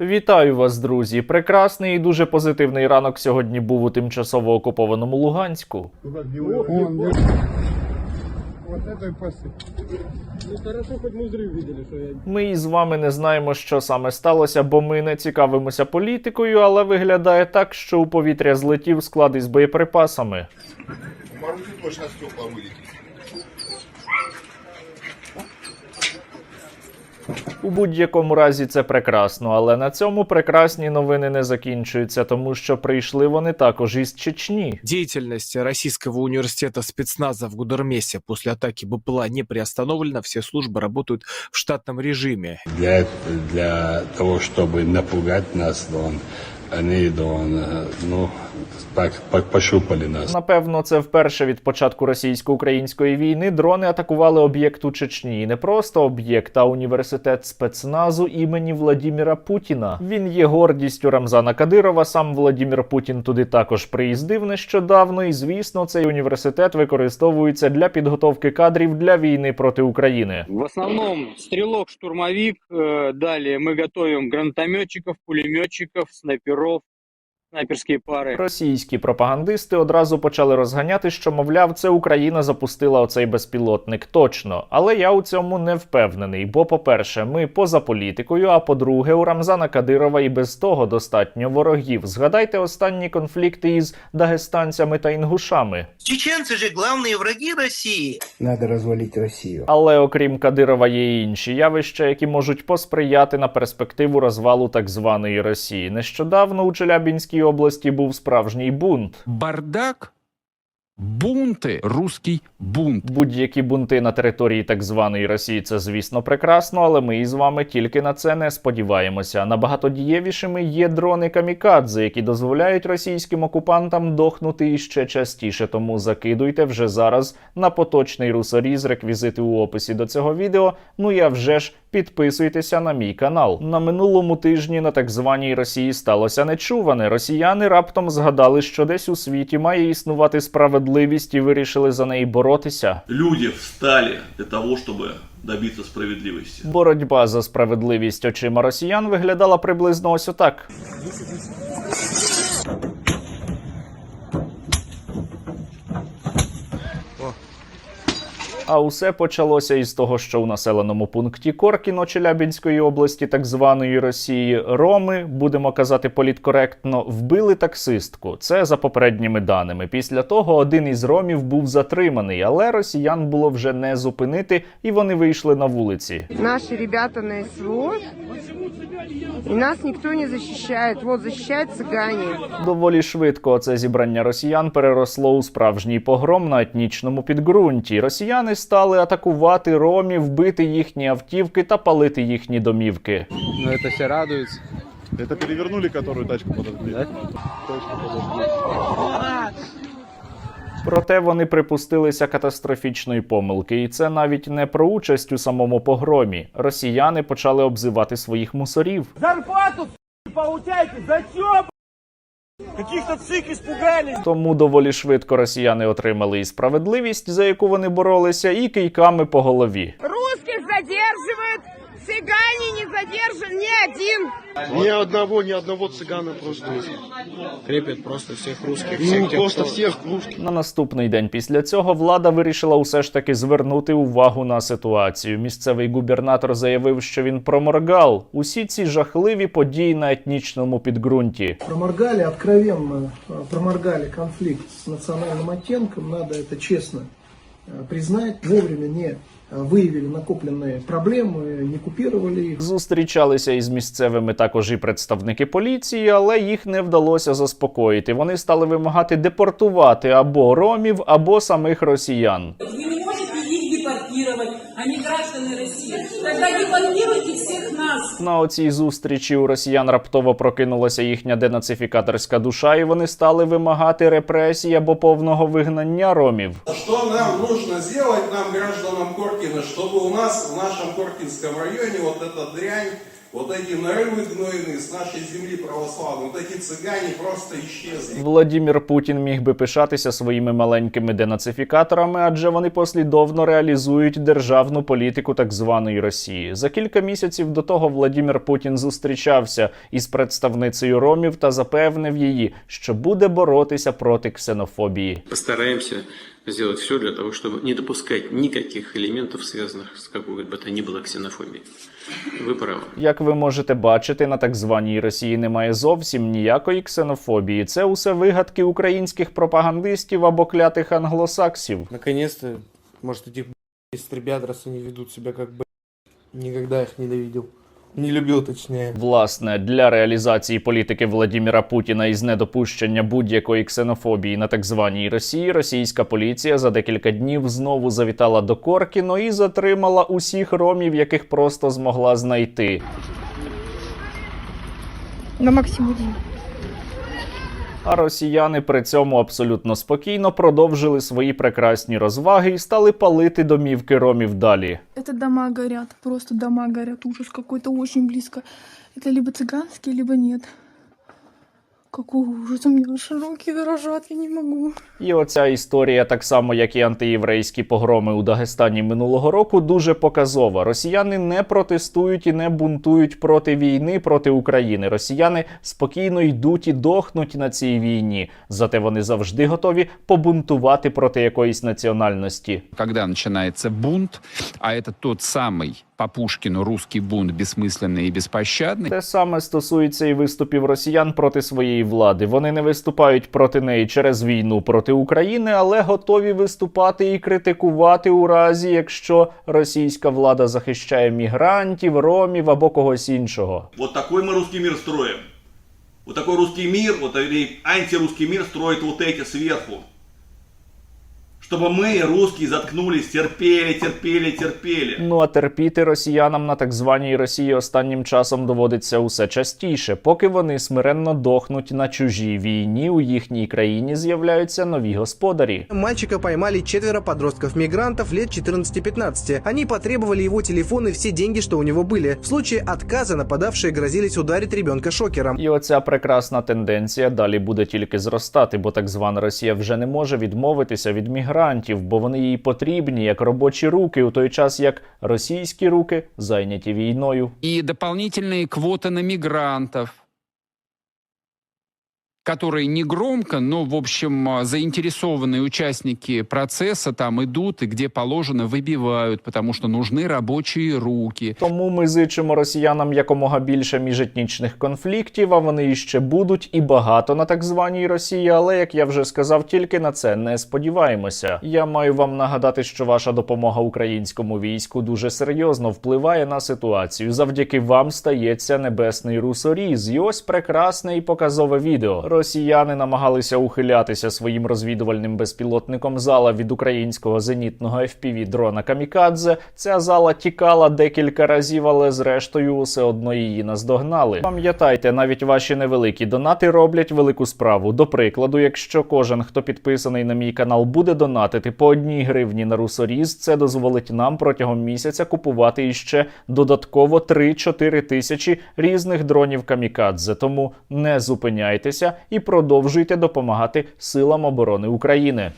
Вітаю вас, друзі! Прекрасний і дуже позитивний ранок сьогодні був у тимчасово окупованому Луганську. Вон, я- Вот это и после. Ну хорошо, хоть мы взрыв видели, что я... Ми із вами не знаємо, що саме сталося, бо ми не цікавимося політикою, але виглядає так, що у повітря злетів склад із боєприпасами. Морозит точно стекла вылетит. У будь-якому разі це прекрасно, але на цьому прекрасні новини не закінчуються, тому що прийшли вони також із Чечні. Деятельность российского университета спецназа в Гудермесе после атаки БПЛА не приостановлена, все службы работают в штатном режиме. для, для того, чтобы напугать нас, да, он, они, да, он, э, ну, так по- пощупали нас. Напевно, це вперше від початку російсько-української війни дрони атакували об'єкт у Чечні. І не просто об'єкт, а університет спецназу імені Владіміра Путіна. Він є гордістю Рамзана Кадирова. Сам Владімір Путін туди також приїздив нещодавно. І звісно, цей університет використовується для підготовки кадрів для війни проти України. В основном стрелок-штурмовик, э, далее мы готовим гранатометчиков, пулеметчиков, снайперов, снайперские пары. Російські пропагандисти одразу почали розганяти, що мовляв, це Україна запустила оцей безпілотник. Точно, але я у цьому не впевнений. Бо, по-перше, ми поза політикою. А по-друге, у Рамзана Кадирова і без того достатньо ворогів. Згадайте останні конфлікти із дагестанцями та інгушами. Чеченцы же главные враги России. Надо развалить Россию. Але окрім Кадирова є й інші явища, які можуть посприяти на перспективу розвалу так званої Росії. Нещодавно у Челябінській області був справжній бунт. Бардак, бунти, русський бунт. Будь-які бунти на території так званої Росії це, звісно, прекрасно, але ми із вами тільки на це не сподіваємося. Набагато дієвішими є дрони камікадзе, які дозволяють російським окупантам дохнути іще частіше. Тому закидуйте вже зараз на поточний русоріз реквізити у описі до цього відео. Ну а вже ж підписуйтеся на мій канал. На минулому тижні на так званій Росії сталося нечуване. Росіяни раптом згадали, що десь у світі має існувати справедливість і вирішили за неї боротися. люди встали для того, щоб добитися справедливості. Боротьба за справедливість очима росіян виглядала приблизно ось отак. А усе почалося із того, що у населеному пункті Коркіно Челябінської області, так званої Росії, Роми, будемо казати політкоректно, вбили таксистку. Це за попередніми даними. Після того один із ромів був затриманий, але росіян було вже не зупинити, і вони вийшли на вулиці. Наши ребята на СВО, и нас никто не защищает. Вот, защищают цыгане. Доволі швидко це зібрання росіян переросло у справжній погром на етнічному підґрунті. Росіяни стали атакувати ромів, бити їхні автівки та палити їхні домівки. Но это все радуются. Это перевернули, которую тачку подожгли. Проте вони припустилися катастрофічної помилки, і це навіть не про участь у самому погромі. Росіяни почали обзивати своїх мусорів. Зарплату получаете? Зачем? Каких-то цих испугались. Тому доволі швидко росіяни отримали і справедливість, за яку вони боролися, і кийками по голові. Русських задерживают, цыгане не задержан ни один. Ни одного, ни одного цыгана просто. Крепят просто всех русских, Ну, просто всех русских. На наступний день після цього влада вирішила усе ж таки звернути увагу на ситуацію. Місцевий губернатор заявив, що він проморгав усі ці жахливі події на етнічному підґрунті. проморгали, откровенно э, проморгали конфликт с национальным оттенком, надо это честно э, признать, вовремя не э, выявили накопленные проблемы, не купировали их. Зустрічалися із місцевими також і представники поліції, але їх не вдалося заспокоїти. Вони стали вимагати депортувати або ромів, або самих росіян. депортировать, граждани граждане России. Тогда депортируйте всіх нас. На оцій зустрічі у росіян раптово прокинулася їхня денацифікаторська душа, і вони стали вимагати репресій або повного вигнання ромів. Що нам нужно зробити, нам, гражданам Коркіна, щоб у нас в нашому Коркінському районі от ця дрянь Вот эти нарывы гнойные с нашей земли православной, вот эти цыгане просто исчезли. Владімір Путін міг би пишатися своїми маленькими денацифікаторами, адже вони послідовно реалізують державну політику так званої Росії. За кілька місяців до того Владімір Путін зустрічався із представницею ромів та запевнив її, що буде боротися проти ксенофобії. Постараемся сделать все для того, чтобы не допускать никаких элементов, связанных с какой бы то ни было ксенофобией. Вы правы. Як ви можете бачити, на так званій Росії немає зовсім ніякої ксенофобії. Це усе вигадки українських пропагандистів або клятих англосаксів. Наконец-то, может, этих есть ребят, раз они ведут себя как бы... Никогда их ненавидел. Не любив, точнее. Власне, для реалізації політики Владіміра Путіна із недопущення будь-якої ксенофобії на так званій Росії, російська поліція за декілька днів знову завітала до Коркіно і затримала усіх ромів, яких просто змогла знайти. На максимум. А росіяни при цьому абсолютно спокійно продовжили свої прекрасні розваги і стали палити домівки ромів далі. Это дома горят, просто дома горят, ужас какой-то очень близко. Это либо цыганские, либо нет. Какой ужас, у меня аж руки дрожат, я не могу. І оця історія, так само як і антиєврейські погроми у Дагестані минулого року, дуже показова. Росіяни не протестують і не бунтують проти війни проти України. Росіяни спокійно йдуть і дохнуть на цій війні. Зате вони завжди готові побунтувати проти якоїсь національності. Когда начинается бунт, а это тот самый по Пушкину русский бунт бессмысленный и беспощадный, Те саме стосується і виступів росіян проти своєї влади. Вони не виступають проти неї через війну проти України, але готові виступати і критикувати у разі, якщо російська влада захищає мігрантів, ромів або когось іншого. Вот такой мы русский мир строим. Вот такой русский мир, вот или антирусский мир строит вот эти сверху. Чтобы мы, русские, заткнулись, терпели, терпели, терпели. Ну а терпіти росіянам на так званій Росії останнім часом доводиться усе частіше, поки вони смиренно дохнуть на чужій війні. У їхній країні з'являються нові господарі. Мальчика поймали четверо подростков-мигрантов лет 14-15. Они потребовали его телефон и все деньги, что у него были. В случае отказа нападавшие грозились ударить ребенка шокером. І оця прекрасна тенденція далі буде тільки зростати, бо так звана Росія вже не може відмовитися від мігрантів, бо вони їй потрібні як робочі руки, у той час як російські руки зайняті війною. і дополнительні квоти на мигрантов, которые не громко, но, в общем, а, заинтересованные участники процесса там идут и где положено выбивают, потому что нужны рабочие руки. Тому ми зичимо росіянам якомога більше міжетнічних конфліктів, а вони іще будуть і багато на так званій Росії. Але як я вже сказав, тільки на це не сподіваємося. Я маю вам нагадати, що ваша допомога українському війську дуже серйозно впливає на ситуацію. Завдяки вам стається небесний русоріз. І ось прекрасне і показове відео. Росіяни намагалися ухилятися своїм розвідувальним безпілотником зала від українського зенітного fpv дрона Камікадзе. Ця зала тікала декілька разів, але зрештою усе одно її наздогнали. Пам'ятайте, навіть ваші невеликі донати роблять велику справу. До прикладу, якщо кожен, хто підписаний на мій канал, буде донатити по одній гривні на русоріз, це дозволить нам протягом місяця купувати іще додатково 3-4 тисячі різних дронів Камікадзе. Тому не зупиняйтеся і продовжуйте допомагати силам оборони України.